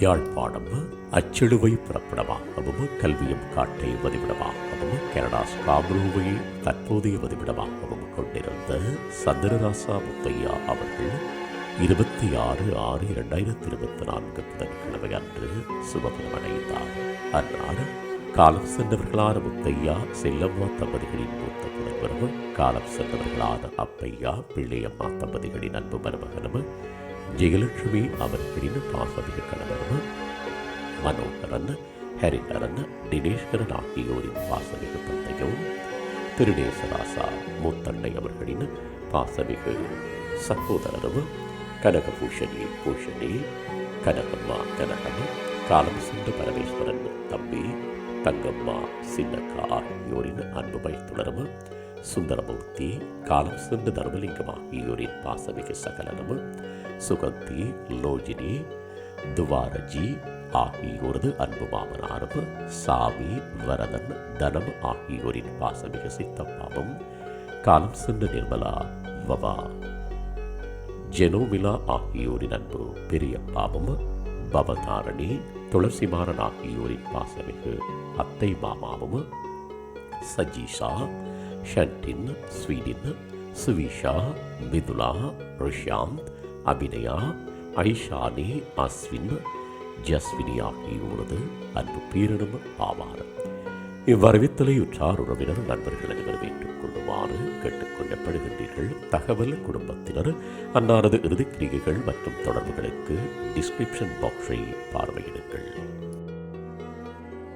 யாழ்ப்பாணம் அச்செழுவை புறப்படமாகவும் கல்வியும் காட்டை வதிவிடமாகவும் கனடா ஸ்காப்ரூவை தற்போதைய வதிவிடமாகவும் கொண்டிருந்த சந்திரராசா முத்தையா அவர்கள் இருபத்தி ஆறு ஆறு இரண்டாயிரத்தி இருபத்தி நான்கு புதன்கிழமை அன்று சுபபலம் அடைந்தார் அன்னார் காலம் சென்றவர்களான முத்தையா செல்லம்மா தம்பதிகளின் மூத்த புதல்வரும் காலம் சென்றவர்களான அப்பையா பிள்ளையம்மா தம்பதிகளின் அன்பு மருமகனும் ஜெயலட்சுமி அவர்களின் பாசமிகு கணவரும் மனோகரன் ஹரிஹரன் தினேஷ்கரன் ஆகியோரின் பாசமிகு தந்தையும் திருநேசராசா மூத்தண்டை அவர்களின் பாசமிகு சகோதரரும் கனகபூஷணி பூஷணி கனகம்மா கனகம் காலம் சென்ற பரமேஸ்வரன் தம்பி தங்கம்மா சின்னக்கா ஆகியோரின் அன்பு வைத்துணரும் சுந்தரமூர்த்தி காலம் சென்ற தர்மலிங்கம் ஆகியோரின் பாசமிகு சகலனும் சுகந்தி லோஜினி துவாரஜி ஆகியோரது அன்பு மாமனாரும் சாமி வரதன் தனம் ஆகியோரின் பாசமிகு சித்தப்பாவும் காலம் சென்ற நிர்மலா வவா. ஜெனோமிலா ஆகியோரின் அன்பு பெரியப்பாவும் பவதாரணி துளசிமாறன் ஆகியோரின் பாசமிகு அத்தை மாமாவும் சஜீஷா ஷன்டின் ஸ்வீடின் சுவிஷா மிதுலா ரிஷாந்த் அபிநயா ஐஷானி அஸ்வின் ஜஸ்வினி ஆகியோரது அன்பு பேரிடம் ஆவார். இவ்வறிவித்தலை உற்றார் உறவினர் நண்பர்கள் அனைவரும் ஏற்றுக்கொள்ளுமாறு கேட்டுக்கொள்ளப்படுகின்றீர்கள். தகவல் குடும்பத்தினர் அன்னாரது இறுதிக்கிரிகைகள் மற்றும் தொடர்புகளுக்கு டிஸ்கிரிப்ஷன் பாக்ஸை பார்வையிடுங்கள்.